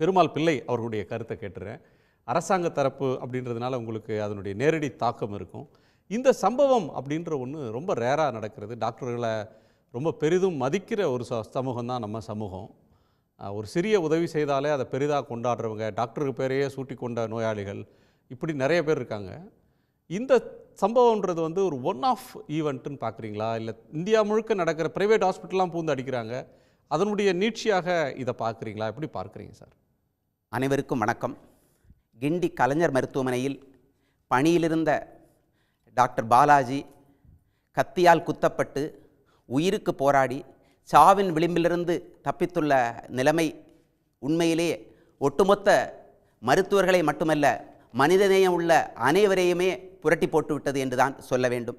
பெருமாள் பிள்ளை அவர்களுடைய கருத்தை கேட்டுறேன். அரசாங்க தரப்பு அப்படின்றதுனால உங்களுக்கு அதனுடைய நேரடி தாக்கம் இருக்கும். இந்த சம்பவம் அப்படின்ற ஒன்று ரொம்ப ரேராக நடக்கிறது. டாக்டர்களை ரொம்ப பெரிதும் மதிக்கிற ஒரு ச சமூகம் தான் நம்ம சமூகம். ஒரு சிறிய உதவி செய்தாலே அதை பெரிதாக கொண்டாடுறவங்க டாக்டருக்கு பேரையே சூட்டி கொண்ட நோயாளிகள் இப்படி நிறைய பேர் இருக்காங்க. இந்த சம்பவம்ன்றது வந்து ஒரு ஒன் ஆஃப் ஈவெண்ட்டுன்னு பார்க்குறீங்களா இல்லை இந்தியா முழுக்க நடக்கிற ப்ரைவேட் ஹாஸ்பிட்டல்லாம் பூந்து அடிக்கிறாங்க. அதனுடைய நீட்சியாக இதை பார்க்குறீங்களா எப்படி பார்க்குறீங்க சார்? அனைவருக்கும் வணக்கம். கிண்டி கலைஞர் மருத்துவமனையில் பணியிலிருந்த டாக்டர் பாலாஜி கத்தியால் குத்தப்பட்டு உயிருக்கு போராடி சாவின் விளிம்பிலிருந்து தப்பித்துள்ள நிலைமை உண்மையிலே ஒட்டுமொத்த மருத்துவர்களை மட்டுமல்ல மனிதநேயம் உள்ள அனைவரையுமே புரட்டி போட்டுவிட்டது என்றுதான் சொல்ல வேண்டும்.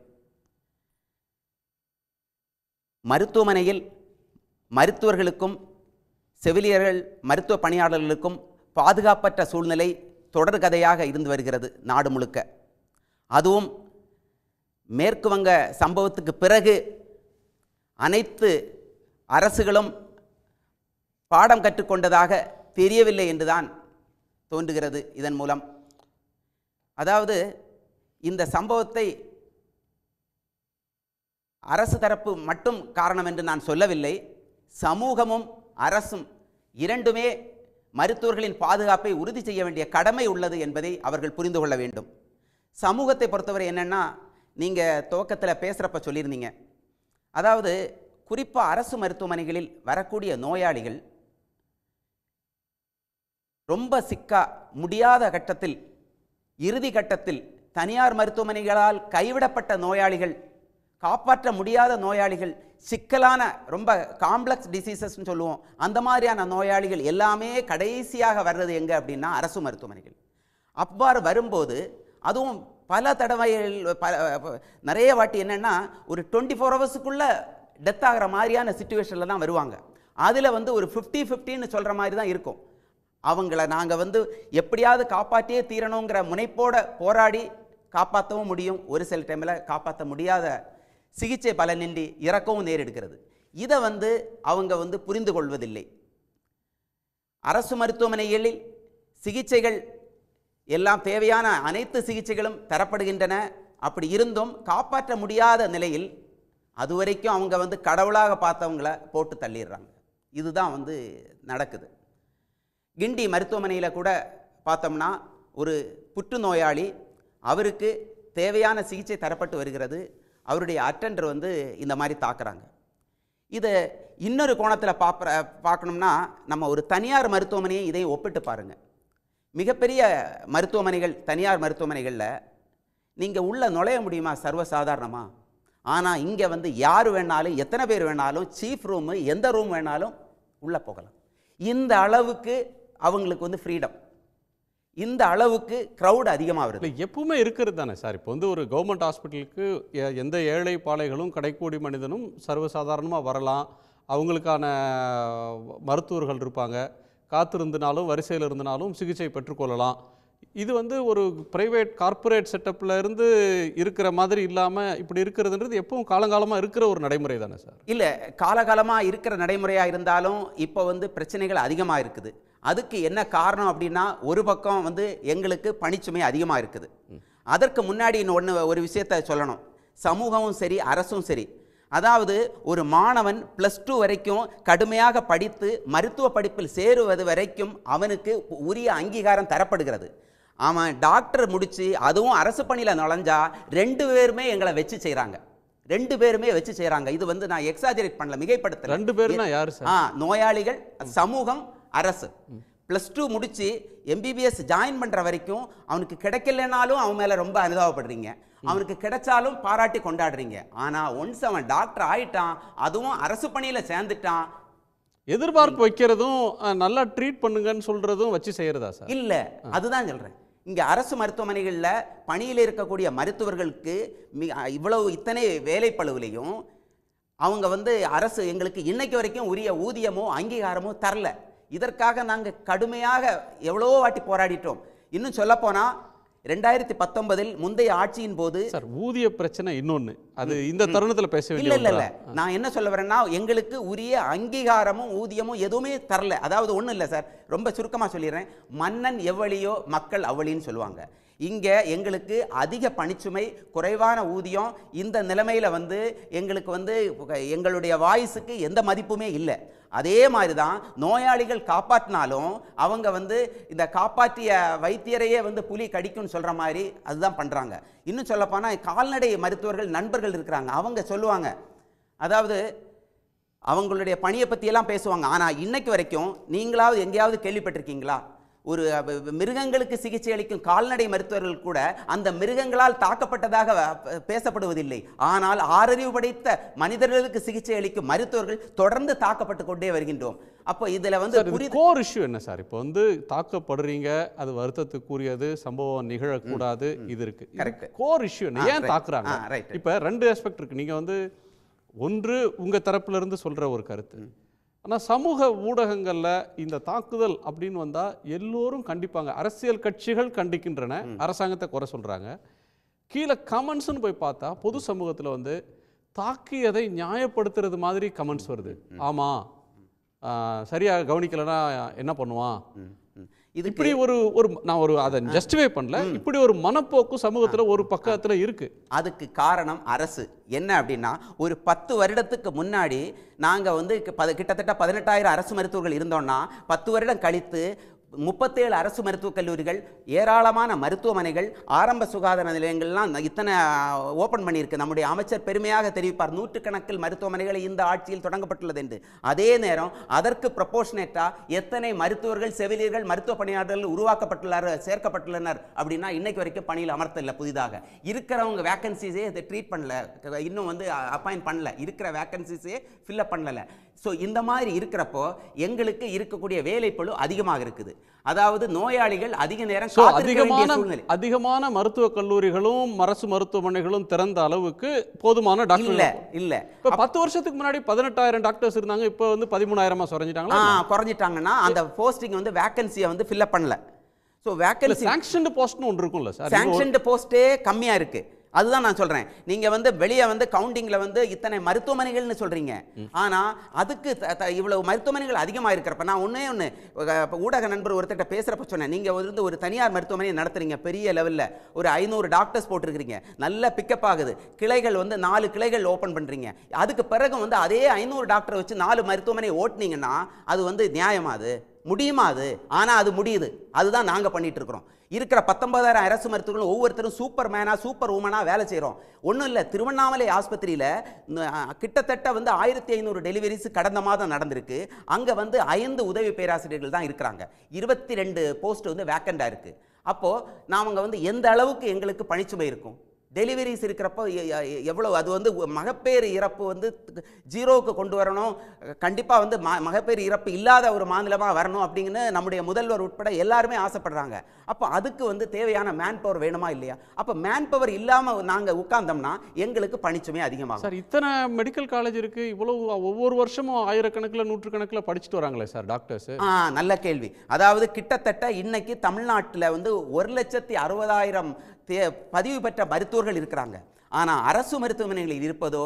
மருத்துவமனையில் மருத்துவர்களுக்கும் செவிலியர்கள் மருத்துவ பணியாளர்களுக்கும் பாதுகாப்பற்ற சூழ்நிலை தொடர்கதையாக இருந்து வருகிறது நாடு முழுக்க. அதுவும் மேற்கு வங்க சம்பவத்துக்கு பிறகு அனைத்து அரசுகளும் பாடம் கற்றுக்கொண்டதாக தெரியவில்லை என்றுதான் தோன்றுகிறது இதன் மூலம். அதாவது இந்த சம்பவத்தை அரசு தரப்பு மட்டும் காரணம் என்று நான் சொல்லவில்லை சமூகமும் அரசும் இரண்டுமே மருத்துவர்களின் பாதுகாப்பை உறுதி செய்ய வேண்டிய கடமை உள்ளது என்பதை அவர்கள் புரிந்து கொள்ள வேண்டும். சமூகத்தை பொறுத்தவரை என்னென்னா நீங்கள் துவக்கத்தில் பேசுகிறப்ப சொல்லியிருந்தீங்க. அதாவது குறிப்பாக அரசு மருத்துவமனைகளில் வரக்கூடிய நோயாளிகள் ரொம்ப சிக்கா முடியாத கட்டத்தில் இறுதி கட்டத்தில் தனியார் மருத்துவமனைகளால் கைவிடப்பட்ட நோயாளிகள் காப்பாற்ற முடியாத நோயாளிகள் சிக்கலான ரொம்ப காம்ப்ளெக்ஸ் டிசீசஸ்ன்னு சொல்லுவோம். அந்த மாதிரியான நோயாளிகள் எல்லாமே கடைசியாக வர்றது எங்கே அப்படின்னா அரசு மருத்துவமனைகள். அவ்வாறு வரும்போது அதுவும் பல தடவைகள் பல நிறைய வாட்டி என்னென்னா ஒரு டுவெண்ட்டி ஃபோர் ஹவர்ஸுக்குள்ளே டெத் ஆகிற மாதிரியான சுச்சுவேஷனில் தான் வருவாங்க. அதில் வந்து ஒரு ஃபிஃப்டி ஃபிஃப்டின்னு சொல்கிற மாதிரி தான் இருக்கும். அவங்கள நாங்கள் வந்து எப்படியாவது காப்பாற்றியே தீரணுங்கிற முனைப்போட போராடி காப்பாற்றவும் முடியும். ஒரு சில டைமில் காப்பாற்ற முடியாத சிகிச்சை பலனின்றி இறக்கவும் நேரிடுகிறது. இதை வந்து அவங்க வந்து புரிந்து கொள்வதில்லை. அரசு மருத்துவமனைகளில் சிகிச்சைகள் எல்லாம் தேவையான அனைத்து சிகிச்சைகளும் தரப்படுகின்றன. அப்படி இருந்தும் காப்பாற்ற முடியாத நிலையில் அது வரைக்கும் அவங்க வந்து கடவுளாக பார்த்தவங்கள போட்டு தள்ளிடுறாங்க. இதுதான் வந்து நடக்குது. கிண்டி மருத்துவமனையில் கூட பார்த்தோம்னா ஒரு புற்றுநோயாளி அவருக்கு தேவையான சிகிச்சை தரப்பட்டு வருகிறது. அவருடைய அட்டண்டர் வந்து இந்த மாதிரி தாக்குறாங்க. இதை இன்னொரு கோணத்தில் பார்ப்ப பார்க்கணும்னா நம்ம ஒரு தனியார் மருத்துவமனையை இதை ஒப்பிட்டு பாருங்கள் மிகப்பெரிய மருத்துவமனைகள் தனியார் மருத்துவமனைகளில் நீங்கள் உள்ளே நுழைய முடியுமா? சர்வசாதாரணமாக ஆனால் இங்கே வந்து யார் வேணாலும் எத்தனை பேர் வேணாலும் சீஃப் ரூமு எந்த ரூம் வேணாலும் உள்ளே போகலாம். இந்த அளவுக்கு அவங்களுக்கு வந்து ஃப்ரீடம் இந்த அளவுக்கு க்ரௌட் அதிகமாக வருது இல்லை எப்பவுமே இருக்கிறது தானே சார். இப்போ வந்து ஒரு கவர்மெண்ட் ஹாஸ்பிட்டலுக்கு எந்த ஏழை பாலைகளும் கடைக்கோடி மனிதனும் சர்வசாதாரணமாக வரலாம். அவங்களுக்கான மருத்துவர்கள் இருப்பாங்க. காத்திருந்தனாலும் வரிசையில் இருந்தனாலும் சிகிச்சை பெற்றுக்கொள்ளலாம் இது வந்து ஒரு பிரைவேட் கார்ப்பரேட் செட்டப்பில் இருந்து இருக்கிற மாதிரி இல்லாமல் இப்படி இருக்கிறதுன்றது எப்பவும் காலங்காலமாக இருக்கிற ஒரு நடைமுறை தானே சார்? இல்லை காலகாலமாக இருக்கிற நடைமுறையாக இருந்தாலும் இப்போ வந்து பிரச்சனைகள் அதிகமாக இருக்குது. அதுக்கு என்ன காரணம் அப்படின்னா ஒரு பக்கம் வந்து எங்களுக்கு பணிச்சுமை அதிகமாக இருக்குது. அதற்கு முன்னாடி ஒன்று ஒரு விஷயத்த சொல்லணும். சமூகமும் சரி அரசும் சரி. அதாவது ஒரு மாணவன் ப்ளஸ் டூ வரைக்கும் கடுமையாக படித்து மருத்துவ படிப்பில் சேருவது வரைக்கும் அவனுக்கு உரிய அங்கீகாரம் தரப்படுகிறது. அவன் டாக்டர் முடித்து அதுவும் அரசு பணியில் நுழைஞ்சா ரெண்டு பேருமே எங்களை வச்சு செய்கிறாங்க ரெண்டு பேருமே வச்சு செய்கிறாங்க இது வந்து நான் எக்ஸாஜரேட் பண்ணல மிகைப்படுத்தல. ரெண்டு பேர்னா யார் ஆ நோயாளிகள் சமூகம் அரசு. ப்ளஸ் டூ முடிச்சு எம்பிபிஎஸ் ஜாயின் பண்ணுற வரைக்கும் அவனுக்கு கிடைக்கலனாலும் அவன் மேலே ரொம்ப அனுதாபப்படுறீங்க. அவனுக்கு கிடைச்சாலும் பாராட்டி கொண்டாடுறீங்க. ஆனால் ஒன்ஸ் அவன் டாக்டர் ஆயிட்டான் அதுவும் அரசு பணியில் சேர்ந்துட்டான். எதிர்பார்ப்பு வைக்கிறதும் நல்லா ட்ரீட் பண்ணுங்கன்னு சொல்கிறதும் வச்சு செய்கிறதா சார்? இல்லை. அதுதான் சொல்கிறேன் இங்கே அரசு மருத்துவமனைகளில் பணியில் இருக்கக்கூடிய மருத்துவர்களுக்கு மி இவ்வளவு இத்தனை வேலைப்பளுவிலையும் அவங்க வந்து அரசு எங்களுக்கு இன்னைக்கு வரைக்கும் உரிய ஊதியமோ அங்கீகாரமோ தரல. இதற்காக நாங்கள் கடுமையாக எவ்வளோ வாட்டி போராடிட்டோம். இன்னும் சொல்லப்போனால் ரெண்டாயிரத்தி பத்தொன்பதில் முந்தைய ஆட்சியின் போது சார் ஊதிய பிரச்சனை இன்னொன்னு. அது இந்த தருணத்தில் பேச இல்ல இல்ல இல்ல. நான் என்ன சொல்ல வரேன்னா எங்களுக்கு உரிய அங்கீகாரமும் ஊதியமும் எதுவுமே தரல. அதாவது ஒண்ணும் இல்ல சார். ரொம்ப சுருக்கமா சொல்லிடுறேன். மன்னன் எவ்வளியோ மக்கள் அவ்வளின்னு சொல்லுவாங்க. இங்கே எங்களுக்கு அதிக பணிச்சுமை குறைவான ஊதியம் இந்த நிலைமையில் வந்து எங்களுக்கு வந்து எங்களுடைய வாய்ஸுக்கு எந்த மதிப்புமே இல்லை. அதே மாதிரி தான் நோயாளிகள் காப்பாற்றினாலும் அவங்க வந்து இந்த காப்பாற்றிய வைத்தியரையே வந்து புலி கடிக்கும்னு சொல்கிற மாதிரி அதுதான் பண்ணுறாங்க இன்னும் சொல்லப்போனால் கால்நடை மருத்துவர்கள் நண்பர்கள் இருக்கிறாங்க. அவங்க சொல்லுவாங்க. அதாவது அவங்களுடைய பணியை பற்றியெல்லாம் பேசுவாங்க. ஆனால் இன்னைக்கு வரைக்கும் நீங்களாவது எங்கேயாவது கேள்விப்பட்டிருக்கீங்களா? ஒரு மிருகங்களுக்கு சிகிச்சை அளிக்கும் கால்நடை மருத்துவர்கள் கூட அந்த மிருகங்களால் தாக்கப்பட்டதாக பேசப்படுவதில்லை. ஆனால் ஆறறிவு படைத்த மனிதர்களுக்கு சிகிச்சை அளிக்கும் மருத்துவர்கள் தொடர்ந்து தாக்கப்பட்டு கொண்டே வருகின்றோம். அப்போ இதுல வந்து கோர் இஷ்யூ என்ன சார்? இப்போ வந்து தாக்கப்படுறீங்க அது வருத்தத்துக்குரியது சம்பவம் நிகழக்கூடாது இது இருக்கு. Correct. கோர் இஷ்யூ என்ன? ஏன். தாக்குறாங்க. இப்போ ரெண்டு ஆஸ்பெக்ட் இருக்கு. நீங்க வந்து ஒன்று உங்க தரப்புல இருந்து சொல்ற ஒரு கருத்து. ஆனா சமூக ஊடகங்கள்ல இந்த தாக்குதல் அப்படின்னு வந்தா எல்லோரும் கண்டிப்பாங்க. அரசியல் கட்சிகள் கண்டிக்கின்றன. அரசாங்கத்தை குறை சொல்றாங்க. கீழே கமெண்ட்ஸ்னு போய் பார்த்தா பொது சமூகத்துல வந்து தாக்கியதை நியாயப்படுத்துறது மாதிரி கமெண்ட்ஸ் வருது. ஆமா. ஆ, சரியா கவனிக்கலைன்னா என்ன பண்ணுவான்? இதுக்கு இப்படி ஒரு ஒரு நான் ஒரு அதை ஜஸ்டிஃபை பண்ணல. இப்படி ஒரு மனப்போக்கு சமூகத்துல ஒரு பக்கத்துல இருக்கு. அதுக்கு காரணம் அரசு. என்ன அப்படின்னா ஒரு பத்து வருடத்துக்கு முன்னாடி நாங்கள் வந்து பத- கிட்டத்தட்ட பதினெட்டாயிரம் அரசு மருத்துவர்கள் இருந்தோம்னா பத்து வருடம் கழித்து முப்பத்தேழு அரசு மருத்துவக் கல்லூரிகள் ஏராளமான மருத்துவமனைகள் ஆரம்ப சுகாதார நிலையங்கள்லாம் இத்தனை ஓப்பன் பண்ணியிருக்கு. நம்முடைய அமைச்சர் பெருமையாக தெரிவிப்பார். நூற்றுக்கணக்கில் மருத்துவமனைகள் இந்த ஆட்சியில் தொடங்கப்பட்டுள்ளது என்று. அதே நேரம் அதற்கு ப்ரொபோஷனேட்டாக எத்தனை மருத்துவர்கள் செவிலியர்கள் மருத்துவ பணியாளர்கள் உருவாக்கப்பட்டுள்ளார் சேர்க்கப்பட்டுள்ளனர் அப்படின்னா இன்னைக்கு வரைக்கும் பணியில் அமர்த்தல புதிதாக. இருக்கிறவங்க வேக்கன்சிஸே இதை ட்ரீட் பண்ணல. இன்னும் வந்து அப்பாயிண்ட் பண்ணல. இருக்கிற வேக்கன்சிஸே ஃபில்அப் பண்ணலை. ஸோ இந்த மாதிரி இருக்கிறப்போ எங்களுக்கு இருக்கக்கூடிய வேலைப்பளு அதிகமாக இருக்குது. அதாவது நோயாளிகள் அதிக நேரம் அதிகமான அதிகமான மருத்துவக் கல்லூரிகளும் அரசு மருத்துவமனைகளும் திறந்த அளவுக்கு போதுமான இல்ல டாக்டர் இல்ல. இப்ப பத்து வருஷத்துக்கு முன்னாடி பதினெட்டாயிரம் டாக்டர்ஸ் இருந்தாங்க இப்போ வந்து பதிமூணாயிரமா ஆ குறைஞ்சிட்டாங்களா குறைஞ்சிட்டாங்கன்னா அந்த போஸ்டிங் வந்து வேக்கன்சியை வந்து ஃபில்அப் பண்ணல. ஸோ இல்ல வேக்கன்சி சாங்ஷன்டு போஸ்ட்னு ஒன்று இருக்கும்ல சார். சாங்ஷன்டு போஸ்ட்டே கம்மியா இருக்கு. அதுதான் நான் சொல்கிறேன் நீங்கள் வந்து வெளியே வந்து கவுண்டிங்கில் வந்து இத்தனை மருத்துவமனைகள்னு சொல்கிறீங்க ஆனால் அதுக்கு த- த- இவ்வளவு மருத்துவமனைகள் அதிகமாக இருக்கிறப்ப நான் ஒன்றே ஒன்று ஊடக நண்பர் ஒருத்தர்கிட்ட பேசுகிறப்ப சொன்னேன். நீங்கள் வந்து ஒரு தனியார் மருத்துவமனையை நடத்துறீங்க பெரிய லெவலில் ஒரு ஐநூறு டாக்டர்ஸ் போட்டிருக்கிறீங்க. நல்ல பிக்கப் ஆகுது. கிளைகள் வந்து நாலு கிளைகள் ஓப்பன் பண்ணுறீங்க அதுக்கு பிறகு வந்து அதே ஐநூறு டாக்டரை வச்சு நாலு மருத்துவமனை ஓட்டினீங்கன்னா அது வந்து நியாயமா அது? முடியுமா அது? ஆனால் அது முடியுது. அதுதான் நாங்கள் பண்ணிட்டு இருக்கிறோம் இருக்கிற பத்தொன்பதாயிரம் அரசு மருத்துவர்களும் ஒவ்வொருத்தரும் சூப்பர் மேனா சூப்பர் உமனாக வேலை செய்கிறோம் ஒன்றும் இல்லை திருவண்ணாமலை ஆஸ்பத்திரியில் கிட்டத்தட்ட வந்து ஆயிரத்தி ஐநூறு டெலிவரிஸ் கடந்த மாதம் நடந்திருக்கு. அங்கே வந்து ஐந்து உதவி பேராசிரியர்கள் தான் இருக்கிறாங்க. இருபத்தி ரெண்டு போஸ்ட் வந்து வேக்கண்டாக இருக்குது அப்போது நாமங்க வந்து எந்த அளவுக்கு எங்களுக்கு பணிச்சுமை இருக்கும்? டெலிவரிஸ் இருக்கிறப்போ எ- எ- எவ்வளவு? அது வந்து மகப்பேறு இறப்பு வந்து ஜீரோவுக்கு கொண்டு வரணும். கண்டிப்பாக வந்து ம மகப்பேறு இறப்பு இல்லாத ஒரு மாநிலமாக வரணும் அப்படிங்கன்னு நம்முடைய முதல்வர் உட்பட எல்லாருமே ஆசைப்படுறாங்க. அப்போ அதுக்கு வந்து தேவையான மேன் பவர் வேணுமா இல்லையா? அப்போ மேன் பவர் இல்லாமல் நாங்கள் உட்கார்ந்தோம்னா எங்களுக்கு பணிச்சுமை அதிகமாகும். சார் இத்தனை மெடிக்கல் காலேஜ் இருக்கு இவ்வளவு ஒவ்வொரு வருஷமும் ஆயிரக்கணக்கில் நூற்றுக்கணக்கில் படிச்சுட்டு வராங்களே சார் டாக்டர்ஸ் ஆ நல்ல கேள்வி. அதாவது கிட்டத்தட்ட இன்னைக்கு தமிழ்நாட்டில் வந்து ஒரு லட்சத்தி அறுபதாயிரம் பதிவு பெற்ற மருத்துவர்கள் இருக்கிறாங்க. ஆனால் அரசு மருத்துவமனைகளில் இருப்பதோ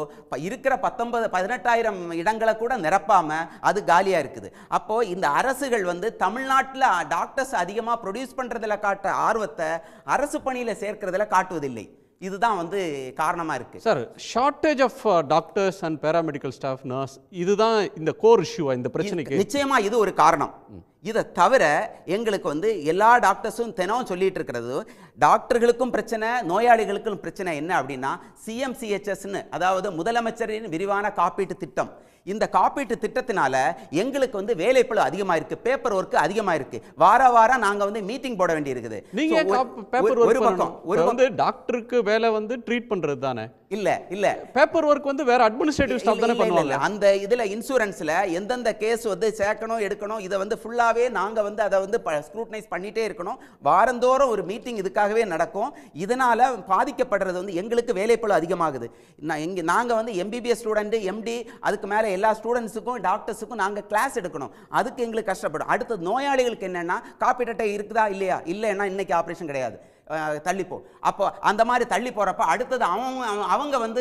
இருக்கிற பத்தொன்பது பதினெட்டாயிரம் இடங்களை கூட நிரப்பாம அது காலியாக இருக்குது. அப்போ இந்த அரசுகள் வந்து தமிழ்நாட்டில் டாக்டர்ஸ் அதிகமாக ப்ரொடியூஸ் பண்ணுறதுல காட்ட ஆர்வத்தை அரசு பணியில் சேர்க்கறதுல காட்டுவதில்லை. இதுதான் வந்து காரணமாக இருக்குது sir shortage of doctors and paramedical staff nurse இதுதான் இந்த கோர் இஷ்யூவா இந்த பிரச்சனைக்கு? நிச்சயமா இது ஒரு காரணம். இதை தவிர எங்களுக்கு வந்து எல்லா டாக்டர்ஸும் தினம் சொல்லிட்டு இருக்கிறது டாக்டர்களுக்கும் பிரச்சனை நோயாளிகளுக்கும் பிரச்சனை என்ன அப்படின்னா சிஎம்சிஹெச்எஸ்னு அதாவது முதலமைச்சரின் விரிவான காப்பீட்டு திட்டம். இந்த காப்பீட்டு திட்டத்தினால எங்களுக்கு வந்து வேலைப்பளு அதிகமாக இருக்கு பேப்பர் ஒர்க் அதிகமாக இருக்கு வார வாரம் நாங்க வந்து மீட்டிங் போட வேண்டி இருக்குது ஒரு- பக்கம் ஒரு வந்து டாக்டருக்கு வேலை வந்து ட்ரீட் பண்றது தானே? இல்ல இல்ல. பேப்பர் ஒர்க் வந்து வேற அட்மினிஸ்ட்ரேட்டிவ் ஸ்டாஃப் தானே பண்ணுவாங்க. அந்த இதுல இன்சூரன்ஸ்ல எந்தெந்த கேஸ் வந்து சேர்க்கணும் எடுக்கணும் இதை வந்து இதுக்காகவே நாங்கள் வந்து அதை வந்து ஸ்க்ரூட்டனைஸ் பண்ணிகிட்டே இருக்கணும். வாரந்தோறும் ஒரு மீட்டிங் இதுக்காகவே நடக்கும். இதனால் பாதிக்கப்படுறது வந்து எங்களுக்கு வேலைப்பழு அதிகமாகுது. நான் எங்கே நாங்கள் வந்து எம்பிபிஎஸ் ஸ்டூடெண்ட்டு எம்டி அதுக்கு மேலே எல்லா ஸ்டூடெண்ட்ஸுக்கும் டாக்டர்ஸுக்கும் நாங்கள் கிளாஸ் எடுக்கணும். அதுக்கு எங்களுக்கு கஷ்டப்படும். அடுத்தது நோயாளிகளுக்கு என்னென்னா காப்பீட்டு அட்டை இருக்குதா இல்லையா? இல்லைன்னா இன்றைக்கி ஆப்ரேஷன் கிடையாது. அஹ், தள்ளிப்போ. அப்போ அந்த மாதிரி தள்ளி போகிறப்ப அடுத்தது அவங்க அவங்க- வந்து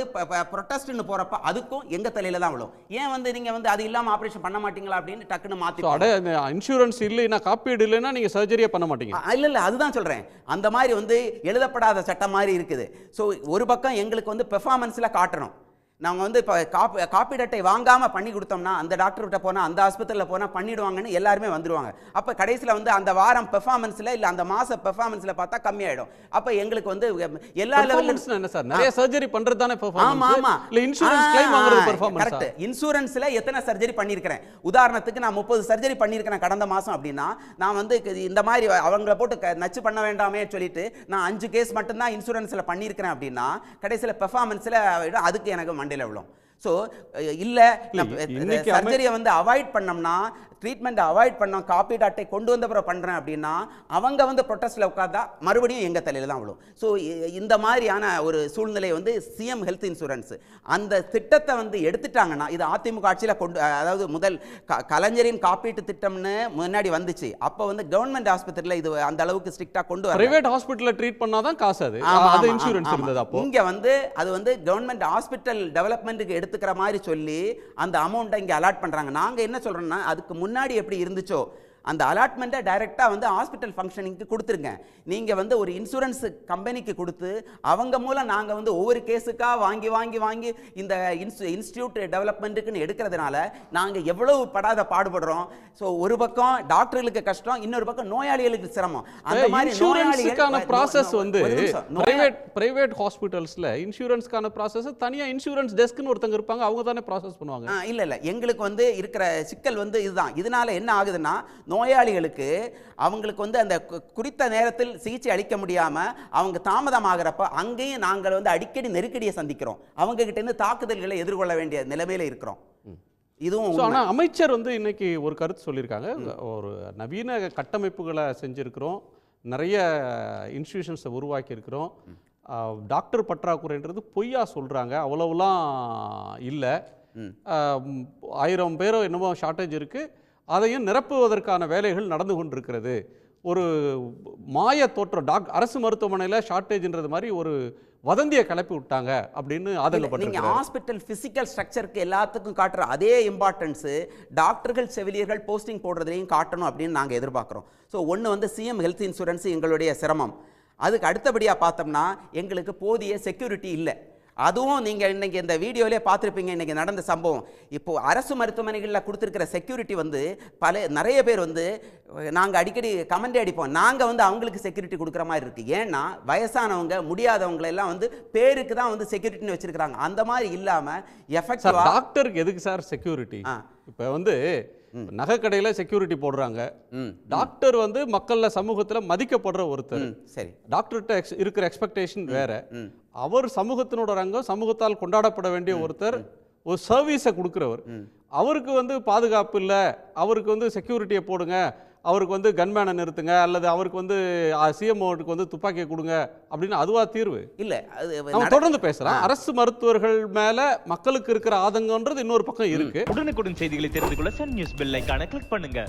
ப்ரொட்டஸ்ட்னு போகிறப்ப அதுக்கும் எங்கள் தலையில தான் விழும். ஏன் வந்து நீங்கள் வந்து அது இல்லாமல் ஆப்ரேஷன் பண்ண மாட்டீங்களா அப்படின்னு டக்குன்னு மாற்றி அட இன்சூரன்ஸ் இல்லைன்னா காப்பீடு இல்லைன்னா நீங்கள் சர்ஜரியே பண்ண மாட்டீங்க. இல்ல இல்ல அதுதான் சொல்றேன். அந்த மாதிரி வந்து எழுதப்படாத சட்டம் மாதிரி இருக்குது. ஸோ ஒரு பக்கம் எங்களுக்கு வந்து பெர்ஃபார்மன்ஸ்ல காட்டணும். நாங்க வந்து இப்போ காப்பி காப்பீடு அட்டை வாங்காம பண்ணி கொடுத்தோம்னா அந்த டாக்டர்கிட்ட போனா அந்த ஆஸ்பத்திரியில் போனா பண்ணிடுவாங்கன்னு எல்லாருமே வந்துருவாங்க. அப்ப கடைசியில் வந்து அந்த வாரம் பெர்ஃபார்மன்ஸ்ல இல்ல அந்த மாச பெர்ஃபார்மன்ஸ்ல பார்த்தா கம்மியாயிடும். அப்ப எங்களுக்கு வந்து எல்லா பெர்ஃபார்மன்ஸ் என்ன சார்? நிறைய சர்ஜரி பண்றது தானே ஆமா பெர்ஃபார்மன்ஸ் ஆமா. இல்ல இன்சூரன்ஸ் கிளைம் வாங்குறது பெர்ஃபார்மன்ஸ் கரெக்ட் இன்சூரன்ஸ்ல எத்தனை சர்ஜரி பண்ணியிருக்கிறேன் உதாரணத்துக்கு நான் முப்பது சர்ஜரி பண்ணியிருக்கிறேன் கடந்த மாசம் அப்படின்னா நான் வந்து இந்த மாதிரி அவங்கள போட்டு க- நச்சு பண்ண வேண்டாமே சொல்லிட்டு நான் அஞ்சு கேஸ் மட்டும்தான் இன்சூரன்ஸ்ல பண்ணியிருக்கிறேன் அப்படின்னா கடைசியில் பெர்ஃபார்மன்ஸ்ல அதுக்கு எனக்கு மண்டையில் விழும். ஸோ இல்லை சர்ஜரியை வந்து அவாய்ட் பண்ணோம்னா ட்ரீட்மெண்ட்டை அவாய்ட் பண்ணோம் காப்பீடு அட்டை கொண்டு வந்த பிறகு பண்ணுறேன் அப்படின்னா அவங்க வந்து ப்ரொட்டஸ்டில் உட்காந்தா மறுபடியும் எங்கள் தலையில் தான் விழும். ஸோ இந்த மாதிரியான ஒரு சூழ்நிலை வந்து சிஎம் ஹெல்த் இன்சூரன்ஸ் அந்த திட்டத்தை வந்து எடுத்துட்டாங்கன்னா இது அதிமுக ஆட்சியில் கொண்டு அதாவது முதல் க கலைஞரின் காப்பீட்டு திட்டம்னு முன்னாடி வந்துச்சு. அப்போ வந்து கவர்மெண்ட் ஆஸ்பத்திரியில் இது அந்த அளவுக்கு ஸ்ட்ரிக்டாக கொண்டு வர பிரைவேட் ஹாஸ்பிட்டல்ல ட்ரீட் பண்ணாதான் காசு அது. இன்சூரன்ஸ். இருந்தது அப்போ. இங்க வந்து அது வந்து கவர்மெண்ட் ஹாஸ்பிட்டல் டெவலப்மெண்ட்டுக்கு எடுத்துக்கிற மாதிரி சொல்லி அந்த அமௌண்ட்டை இங்க அலாட் பண்றாங்க. நாங்க என்ன சொல்கிறோன்னா அதுக்கு முன்னாடி எப்படி இருந்துச்சோ அந்த அலாட்மெண்ட்டை டைரெக்டாக வந்து ஹாஸ்பிட்டல் ஃபங்க்ஷனிங்க்கு கொடுத்துருங்க. நீங்கள் வந்து ஒரு இன்சூரன்ஸ் கம்பெனிக்கு கொடுத்து அவங்க மூலம் நாங்கள் வந்து ஒவ்வொரு கேஸுக்காக வாங்கி வாங்கி வாங்கி இந்த இன்ஸ்டி இன்ஸ்டியூட் டெவலப்மெண்ட்டுக்குன்னு எடுக்கிறதுனால நாங்கள் எவ்வளவு படாத பாடுபடுறோம். ஸோ ஒரு பக்கம் டாக்டர்களுக்கு கஷ்டம் இன்னொரு பக்கம் நோயாளிகளுக்கு சிரமம். அந்த மாதிரி இன்சூரன்ஸுக்கான ப்ராசஸ் வந்து பிரைவேட் பிரைவேட் ஹாஸ்பிட்டல்ஸ்ல இன்சூரன்ஸ்க்கான ப்ராசஸ் தனியா இன்சூரன்ஸ் டெஸ்க்னு ஒருத்தங்க இருப்பாங்க அவங்க தானே ப்ராசஸ் பண்ணுவாங்க. இல்ல இல்ல. எங்களுக்கு வந்து இருக்கிற சிக்கல் வந்து இதுதான். இதனால என்ன ஆகுதுன்னா நோயாளிகளுக்கு அவங்களுக்கு வந்து அந்த குறித்த நேரத்தில் சிகிச்சை அளிக்க முடியாம அவங்க தாமதமாகிறப்ப அங்கேயும் நாங்கள் வந்து அடிக்கடி நெருக்கடியை சந்திக்கிறோம். அவங்க கிட்ட இருந்து தாக்குதல்களை எதிர்கொள்ள வேண்டிய நிலைமையில இருக்கிறோம். இதுவும். ஆனால் அமைச்சர் வந்து இன்னைக்கு ஒரு கருத்து சொல்லியிருக்காங்க. ஒரு நவீன கட்டமைப்புகளை செஞ்சுருக்கிறோம். நிறைய இன்ஸ்டிடியூஷன்ஸை உருவாக்கி இருக்கிறோம் டாக்டர் பற்றாக்குறைன்றது பொய்யா சொல்கிறாங்க அவ்வளவுலாம் இல்லை. ஆயிரம் பேரோ என்னமோ ஷார்ட்டேஜ் இருக்குது அதையும் நிரப்புவதற்கான வேலைகள் நடந்து கொண்டிருக்கிறது. ஒரு மாய தோற்றம் டாக் அரசு மருத்துவமனையில் ஷார்ட்டேஜ்ன்றது மாதிரி ஒரு வதந்தியை கிளப்பி விட்டாங்க அப்படின்னு ஆதங்கப்பட்டு நீங்கள் ஹாஸ்பிட்டல் ஃபிசிக்கல் ஸ்ட்ரக்சருக்கு எல்லாத்துக்கும் காட்டுற அதே இம்பார்ட்டன்ஸு டாக்டர்கள் செவிலியர்கள் போஸ்டிங் போடுறதையும் காட்டணும் அப்படின்னு நாங்கள் எதிர்பார்க்குறோம். ஸோ ஒன்று வந்து சிஎம் ஹெல்த் இன்சூரன்ஸ் எங்களுடைய சிரமம். அதுக்கு அடுத்தபடியாக பார்த்தோம்னா எங்களுக்கு போதிய செக்யூரிட்டி இல்லை. அதுவும் நீங்க இன்னைக்கு இந்த வீடியோலே பார்த்துருப்பீங்க இன்னைக்கு நடந்த சம்பவம். இப்போ அரசு மருத்துவமனைகளில் கொடுத்துருக்கிற செக்யூரிட்டி வந்து பல நிறைய பேர் வந்து நாங்கள் அடிக்கடி கமெண்டே அடிப்போம். நாங்கள் வந்து அவங்களுக்கு செக்யூரிட்டி கொடுக்குற மாதிரி இருக்கு. ஏன்னா வயசானவங்க முடியாதவங்களை எல்லாம் வந்து பேருக்கு தான் வந்து செக்யூரிட்டின்னு வச்சிருக்காங்க அந்த மாதிரி இல்லாமல் சார் எஃபெக்டிவா டாக்டருக்கு எதுக்கு சார் செக்யூரிட்டி. இப்போ வந்து நகை கடையில செக்யூரிட்டி போடுறாங்க. டாக்டர் வந்து மக்கள்ல சமூகத்துல மதிக்கப்படுற ஒருத்தர். சரி. டாக்டர்கிட்ட ex- இருக்கிற எக்ஸ்பெக்டேஷன் வேற. அவர் சமூகத்தினோட ரங்கம் சமூகத்தால் கொண்டாடப்பட வேண்டிய ஒருத்தர் ஒரு சர்வீஸை கொடுக்குறவர். அவருக்கு வந்து பாதுகாப்பு இல்லை. அவருக்கு வந்து செக்யூரிட்டியை போடுங்க. அவருக்கு வந்து கன்மேனை நிறுத்துங்க அல்லது அவருக்கு வந்து சிஎம்ஓக்கு வந்து துப்பாக்கியை கொடுங்க அப்படின்னு அதுவா தீர்வு? இல்லை அது தொடர்ந்து பேசலாம். அரசு மருத்துவர்கள் மேல மக்களுக்கு இருக்கிற ஆதங்கம்ன்றது இன்னொரு பக்கம் இருக்கு. உடனுக்குடன் செய்திகளை தெரிந்து கொள்ள சன் நியூஸ் பெல் ஐகானை கிளிக் பண்ணுங்க.